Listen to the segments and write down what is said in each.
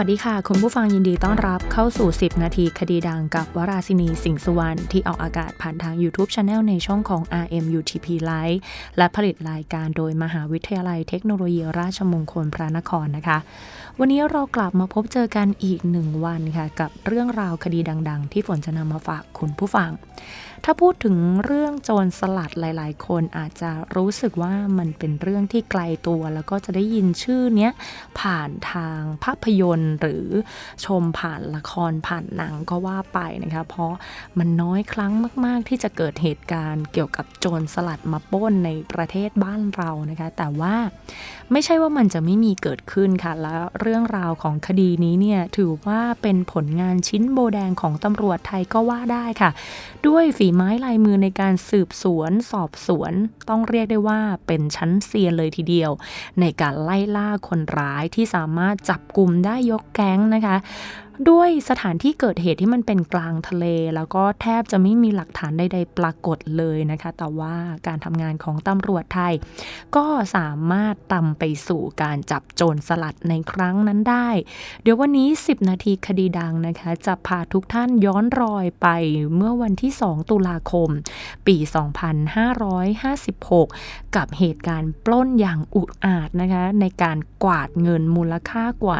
วัสดีค่ะ คุณผู้ฟังยินดีต้อนรับเข้าสู่ 10 นาทีคดีดังกับวราศินีสิงห์สุวรรณที่ออกอากาศผ่านทาง YouTube Channel ในช่องของ RMUTP Live และผลิตรายการโดยมหาวิทยาลัยเทคโนโลยีราชมงคลพระนครนะคะ วันนี้เรากลับมาพบเจอกันอีกหนึ่งวันค่ะ กับเรื่องราวคดีดัง ๆ ที่ฝนจะนำมาฝากคุณผู้ฟังถ้าพูดถึงเรื่องโจรสลัดหลาย ๆ คนอาจจะรู้สึกว่ามันเป็นเรื่องที่ไกลตัว แล้วก็จะได้ยินชื่อเนี้ยผ่านทางภาพยนตร์หรือชมผ่านละครผ่านหนังก็ว่าไปนะคะเพราะมันน้อยครั้งมาก ๆ ที่จะเกิดเหตุการณ์เกี่ยวกับโจรสลัดมาป้นในประเทศบ้านเรานะคะแต่ว่าไม่ใช่ว่ามันจะไม่มีเกิดขึ้นค่ะ แล้วเรื่องราวของคดีนี้เนี่ยถือว่าเป็นผลงานชิ้นโบแดงของตำรวจไทยก็ว่าได้ค่ะ ด้วยฝีไม้ลายมือในการสืบสวนสอบสวน ต้องเรียกได้ว่าเป็นชั้นเซียนเลยทีเดียว ในการไล่ล่าคนร้ายที่สามารถจับกลุ่มได้ยกแก๊งนะคะ ด้วยสถานที่เกิดเหตุที่มันเป็นกลางทะเล แล้วก็แทบจะไม่มีหลักฐานใด ๆ ปรากฏเลยนะคะ แต่ว่าการทำงานของตำรวจไทย ก็สามารถตำไปสู่การจับโจรสลัดในครั้งนั้นได้ เดี๋ยววันนี้ 10 นาทีคดีดังนะคะ จะพาทุกท่านย้อนรอยไปเมื่อวันที่ 2 ตุลาคม ปี 2556 กับเหตุการณ์ปล้นอย่างอุกอาจนะคะ ในการกวาดเงินมูลค่ากว่า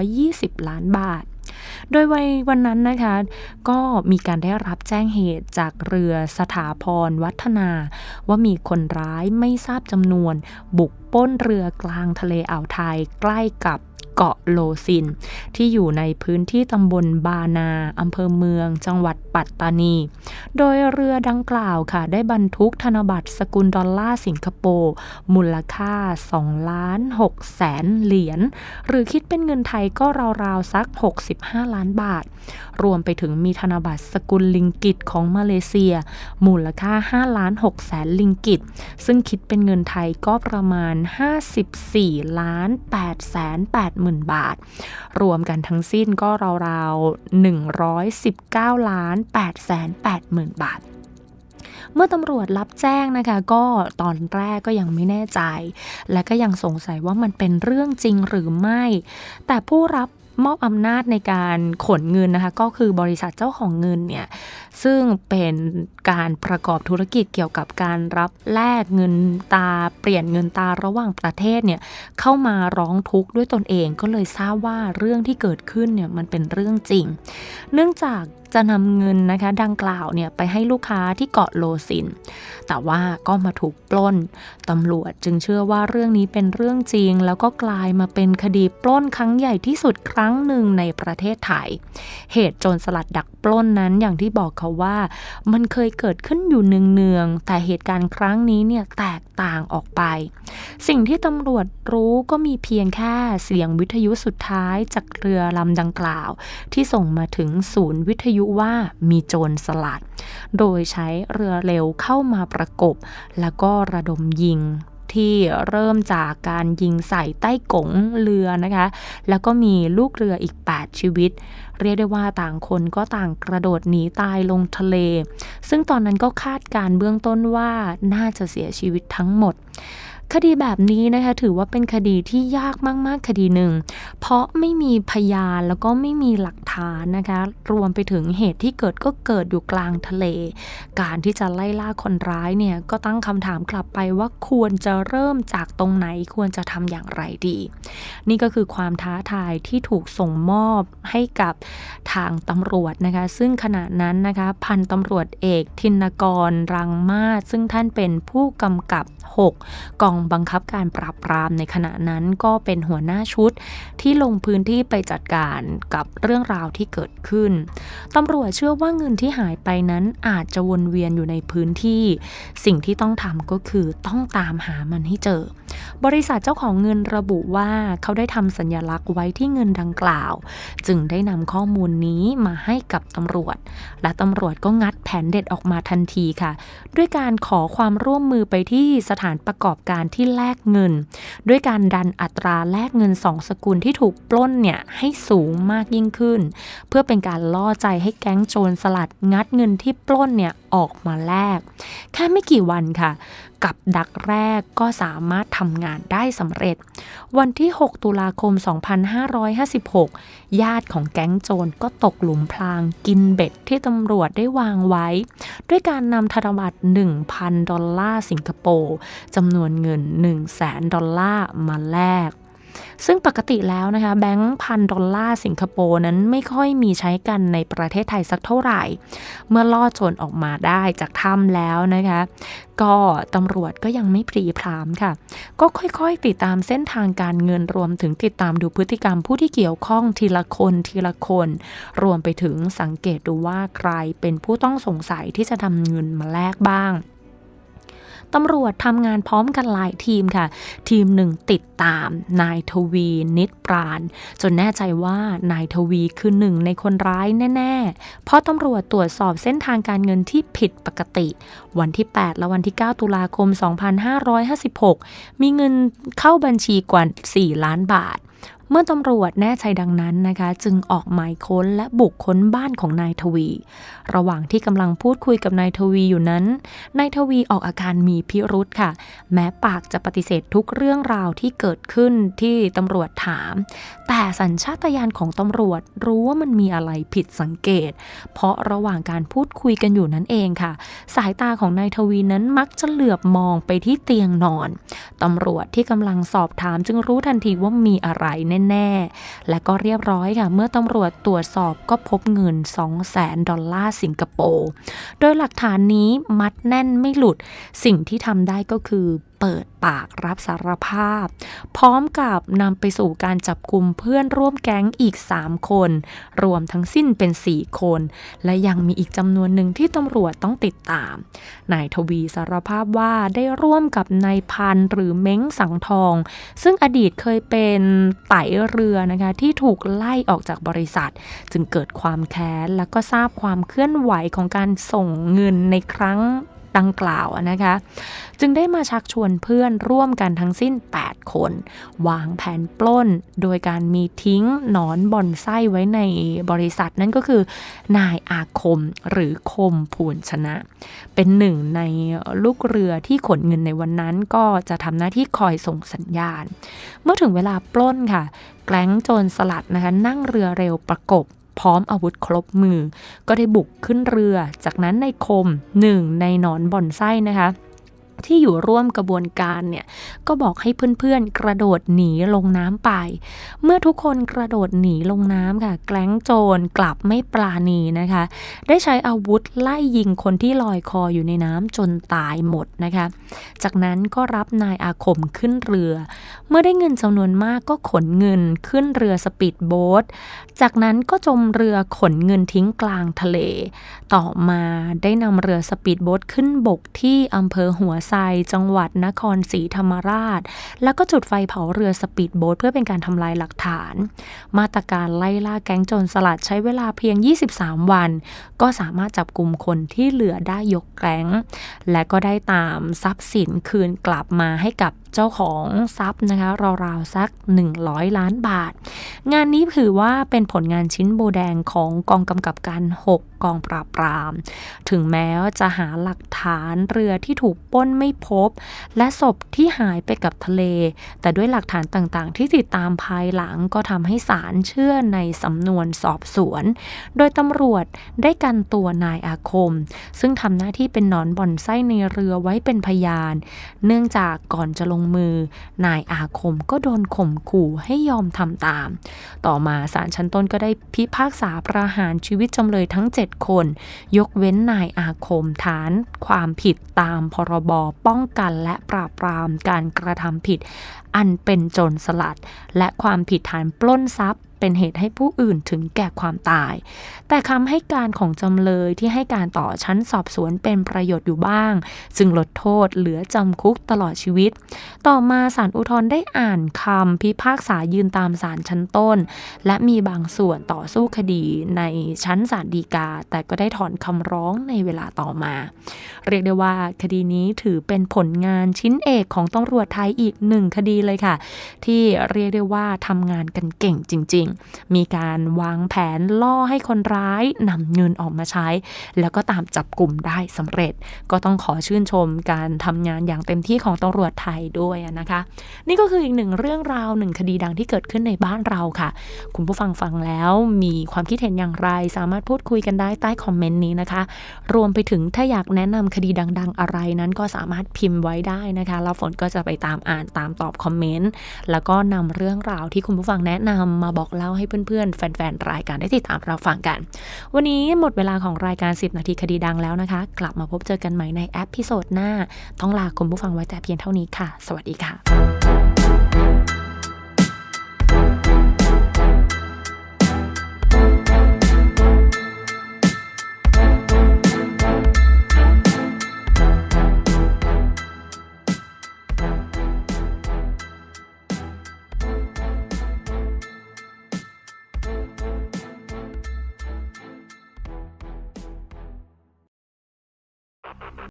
120 ล้านบาท โดยวัยวันนั้นนะคะ ก็มีการได้รับแจ้งเหตุจากเรือสถาพรวัฒนา ว่ามีคนร้ายไม่ทราบจำนวน บุกป้นเรือกลางทะเลอ่าวไทยใกล้กับ เกาะโลซิน ที่อยู่ในพื้นที่ตำบลบานาอำเภอเมือง จังหวัดปัตตานี โดยเรือดังกล่าวค่ะ ได้บรรทุกธนบัตรสกุลดอลลาร์สิงคโปร์มูลค่า2ล้าน6แสนเหรียญหรือคิดเป็นเงินไทยก็ราวๆสัก 65 ล้านบาท รวมไปถึงมีธนบัตรสกุลลิงกิตของมาเลเซีย มูลค่า5ล้าน6แสนลิงกิต ซึ่งคิดเป็นเงินไทยก็ประมาณ 54ล้าน8แสน8หมื่นบาท รวมกันทั้งสิ้นก็ราวๆ 119 ล้าน8แสน8หมื่นบาทเมื่อตำรวจรับแจ้งนะคะ ก็ตอนแรกก็ยังไม่แน่ใจ และก็ยังสงสัยว่ามันเป็นเรื่องจริงหรือไม่ แต่ผู้รับ มอบอำนาจในการขนเงินนะคะ ก็คือบริษัทเจ้าของเงินเนี่ย ซึ่งเป็นการประกอบธุรกิจเกี่ยวกับการรับแลกเงินตาเปลี่ยนเงินตาระหว่างประเทศเนี่ยเข้ามาร้องทุกข์ด้วยตนเองก็เลยทราบว่าเรื่องที่เกิดขึ้นเนี่ยมันเป็นเรื่องจริง เนื่องจากจะนำเงินนะคะดังกล่าวเนี่ยไปให้ลูกค้าที่เกาะโลซิน แต่ว่าก็มาถูกปล้น ตำรวจจึงเชื่อว่าเรื่องนี้เป็นเรื่องจริง แล้วก็กลายมาเป็นคดีปล้นครั้งใหญ่ที่สุดครั้งั้งหนึ่งในประเทศไทย เหตุโจรสลัดดักปล้นนั้นอย่างที่บอกเขาว่า มันเคยเกิดขึ้นอยู่เนืองๆแต่เหตุการณ์ครั้งนี้เนี่ยแตกต่างออกไป สิ่งที่ตำรวจรู้ก็มีเพียงแค่เสียงวิทยุสุดท้ายจากเรือลำดังกล่าว ที่ส่งมาถึงศูนย์วิทยุว่ามีโจรสลัด โดยใช้เรือเร็วเข้ามาประกบ แล้วก็ระดมยิง ที่เริ่มจากการยิงใส่ใต้กงเรือนะคะ แล้วก็มีลูกเรืออีก 8 ชีวิต เรียกได้ว่าต่างคนก็ต่างกระโดดหนีตายลงทะเล ซึ่งตอนนั้นก็คาดการเบื้องต้นว่าน่าจะเสียชีวิตทั้งหมด คดีแบบนี้นะคะถือว่าเป็นคดีที่ยากมาก ๆ คดีหนึ่ง เพราะไม่มีพยานแล้วก็ไม่มีหลักฐานนะคะ รวมไปถึงเหตุที่เกิดก็เกิดอยู่กลางทะเล การที่จะไล่ล่าคนร้ายเนี่ยก็ตั้งคำถามกลับไปว่าควรจะเริ่มจากตรงไหนควรจะทำอย่างไรดี นี่ก็คือความท้าทายที่ถูกส่งมอบให้กับทางตำรวจนะคะ ซึ่งขณะนั้นนะคะ พันตำรวจเอก ทินกรรังมาศซึ่งท่านเป็นผู้กำกับ 6 กองบังคับการปราบปรามในขณะนั้นก็เป็นหัวหน้าชุดที่ลงพื้นที่ไปจัดการกับเรื่องราวที่เกิดขึ้น ตำรวจเชื่อว่าเงินที่หายไปนั้นอาจจะวนเวียนอยู่ในพื้นที่ สิ่งที่ต้องทำก็คือต้องตามหามันให้เจอ บริษัทเจ้าของเงินระบุว่าเขาได้ทำสัญลักษณ์ไว้ที่เงินดังกล่าว จึงได้นำข้อมูลนี้มาให้กับตำรวจ และตำรวจก็งัดแผนเด็ดออกมาทันทีค่ะ ด้วยการขอความร่วมมือไปที่สถานประกอบการที่แลกเงิน ด้วยการดันอัตราแลกเงินสองสกุลที่ถูกปล้นเนี่ยให้สูงมากยิ่งขึ้น เพื่อเป็นการล่อใจให้แก๊งโจรสลัดงัดเงินที่ปล้นเนี่ยออกมาแลกแค่ไม่กี่วันค่ะ กับดักแรกก็สามารถทำงานได้สำเร็จ วันที่ 6 ตุลาคม 2556 ญาติของแก๊งโจรก็ตกหลุมพรางกินเบ็ดที่ตำรวจได้วางไว้ ด้วยการนำธนบัตร 1,000 ดอลลาร์สิงคโปร์จำนวนเงิน 1 0 0 0 0แสนดอลลาร์มาแลก ซึ่งปกติแล้วนะคะแบงค์พันดอลลาร์สิงคโปร์นั้นไม่ค่อยมีใช้กันในประเทศไทยสักเท่าไหร่ เมื่อล่อโจรออกมาได้จากถ้ำแล้วนะคะ ก็ตำรวจก็ยังไม่พรีพรามค่ะ ก็ค่อยๆ ติดตามเส้นทางการเงินรวมถึงติดตามดูพฤติกรรมผู้ที่เกี่ยวข้องทีละคนทีละคน รวมไปถึงสังเกตดูว่าใครเป็นผู้ต้องสงสัยที่จะทำเงินมาแลกบ้าง ตำรวจทำงานพร้อมกันหลายทีมค่ะ ทีมหนึ่งติดตามนายทวีนิดปราณ จนแน่ใจว่านายทวีคือหนึ่งในคนร้ายแน่ ๆ เพราะตำรวจตรวจสอบเส้นทางการเงินที่ผิดปกติ วันที่ 8 และวันที่ 9 ตุลาคม 2556 มีเงินเข้าบัญชีกว่า 4 ล้านบาท เมื่อตำรวจแน่ใจดังนั้นนะคะ จึงออกหมายค้นและบุกค้นบ้านของนายทวี ระหว่างที่กำลังพูดคุยกับนายทวีอยู่นั้น นายทวีออกอาการมีพิรุธค่ะ แม้ปากจะปฏิเสธทุกเรื่องราวที่เกิดขึ้นที่ตำรวจถาม แต่สัญชาตญาณของตำรวจรู้ว่ามันมีอะไรผิดสังเกต เพราะระหว่างการพูดคุยกันอยู่นั่นเองค่ะ สายตาของนายทวีนั้นมักจะเหลือบมองไปที่เตียงนอน ตำรวจที่กำลังสอบถามจึงรู้ทันทีว่ามีอะไรแน่ ๆ และก็เรียบร้อยค่ะ เมื่อตำรวจตรวจสอบก็พบเงิน 2 0 0แสนดอลลาร์สิงคโปร์ โดยหลักฐานนี้มัดแน่นไม่หลุด สิ่งที่ทำได้ก็คือ เปิดปากรับสารภาพ พร้อมกับนำไปสู่การจับกลุ่มเพื่อนร่วมแก๊งอีก 3 คน รวมทั้งสิ้นเป็น 4 คน และยังมีอีกจำนวนหนึ่งที่ตำรวจต้องติดตาม นายทวีสารภาพว่าได้ร่วมกับนายพันหรือเม้งสังทอง ซึ่งอดีตเคยเป็นไต่เรือนะคะที่ถูกไล่ออกจากบริษัท จึงเกิดความแค้นแล้วก็ทราบความเคลื่อนไหวของการส่งเงินในครั้ง ดังกล่าวนะคะ จึงได้มาชักชวนเพื่อนร่วมกันทั้งสิ้น 8 คน วางแผนปล้น โดยการมีทิ้งหนอนบอนไส้ไว้ในบริษัทนั่นก็คือนายอาคมหรือคมผูนชนะ เป็นหนึ่งในลูกเรือที่ขนเงินในวันนั้นก็จะทำหน้าที่คอยส่งสัญญาณ เมื่อถึงเวลาปล้นค่ะ แก๊งโจรสลัดนะคะนั่งเรือเร็วประกบ พร้อมอาวุธครบมือ ก็ได้บุกขึ้นเรือ จากนั้นในคมหนึ่งในนอนบ่อนไส้นะคะ ที่อยู่ร่วมกระบวนการเนี่ยก็บอกให้เพื่อนๆ กระโดดหนีลงน้ำไป เมื่อทุกคนกระโดดหนีลงน้ำค่ะ แกล้งโจรกลับไม่ปราณีนะคะ ได้ใช้อาวุธไล่ยิงคนที่ลอยคออยู่ในน้ำจนตายหมดนะคะ จากนั้นก็รับนายอาคมขึ้นเรือ เมื่อได้เงินจำนวนมากก็ขนเงินขึ้นเรือสปีดโบ๊ทจากนั้นก็จมเรือขนเงินทิ้งกลางทะเล ต่อมาได้นำเรือสปีดโบ๊ทขึ้นบกที่อำเภอหัวไซ จังหวัดนครศรีธรรมราช แล้วก็จุดไฟเผาเรือสปีดโบ๊ทเพื่อเป็นการทำลายหลักฐาน มาตรการไล่ล่าแก๊งโจรสลัดใช้เวลาเพียง 23 วัน ก็สามารถจับกลุ่มคนที่เหลือได้ยกแก๊งและก็ได้ตามทรัพย์สินคืนกลับมาให้กับเจ้าของทรัพย์นะคะราวๆสัก 100 ล้านบาท งานนี้ถือว่าเป็นผลงานชิ้นโบแดงของกองกำกับการ 6 กองปราบปราม ถึงแม้จะหาหลักฐานเรือที่ถูกป้นไม่พบ และศพที่หายไปกับทะเล แต่ด้วยหลักฐานต่างๆ ที่ติดตามภายหลังก็ทำให้ศาลเชื่อในสำนวนสอบสวน โดยตำรวจได้กันตัวนายอาคม ซึ่งทำหน้าที่เป็นนอนบ่อนไส้ในเรือไว้เป็นพยาน เนื่องจากก่อนจะลงมือ นายอาคมก็โดนข่มขู่ให้ยอมทำตาม ต่อมาศาลชั้นต้นก็ได้พิพากษาประหารชีวิตจำเลยทั้ง 7 คน ยกเว้นนายอาคมฐานความผิดตามพรบป้องกันและปราบปรามการกระทำผิด อันเป็นโจรสลัด และความผิดฐานปล้นทรัพย์ เป็นเหตุให้ผู้อื่นถึงแก่ความตาย แต่คำให้การของจำเลยที่ให้การต่อชั้นสอบสวนเป็นประโยชน์อยู่บ้างจึงลดโทษเหลือจำคุกตลอดชีวิต ต่อมาศาลอุทธรณ์ได้อ่านคำพิพากษายืนตามศาลชั้นต้น และมีบางส่วนต่อสู้คดีในชั้นศาลฎีกา แต่ก็ได้ถอนคำร้องในเวลาต่อมา เรียกได้ว่าคดีนี้ถือเป็นผลงานชิ้นเอกของตำรวจไทยอีกหนึ่งคดีเลยค่ะ ที่เรียกได้ว่าทำงานกันเก่งจริงมีการวางแผนล่อให้คนร้ายนำเงินออกมาใช้ แล้วก็ตามจับกลุ่มได้สำเร็จ ก็ต้องขอชื่นชมการทำงานอย่างเต็มที่ของตำรวจไทยด้วยนะคะ นี่ก็คืออีกหนึ่งเรื่องราวหนึ่งคดีดังที่เกิดขึ้นในบ้านเราค่ะ คุณผู้ฟังฟังแล้วมีความคิดเห็นอย่างไร สามารถพูดคุยกันได้ใต้คอมเมนต์นี้นะคะ รวมไปถึงถ้าอยากแนะนำคดีดัง ๆ อะไรนั้นก็สามารถพิมพ์ไว้ได้นะคะแล้วฝนก็จะไปตามอ่านตามตอบคอมเมนต์แล้วก็นำเรื่องราวที่คุณผู้ฟังแนะนำมาบอกเล่าให้เพื่อนๆ แฟนๆ รายการได้ติดตามเราฟังกัน วันนี้หมดเวลาของรายการ 10 นาทีคดีดังแล้วนะคะ กลับมาพบเจอกันใหม่ในแอปพิโซดหน้า ต้องลาคุณผู้ฟังไว้แต่เพียงเท่านี้ค่ะ สวัสดีค่ะ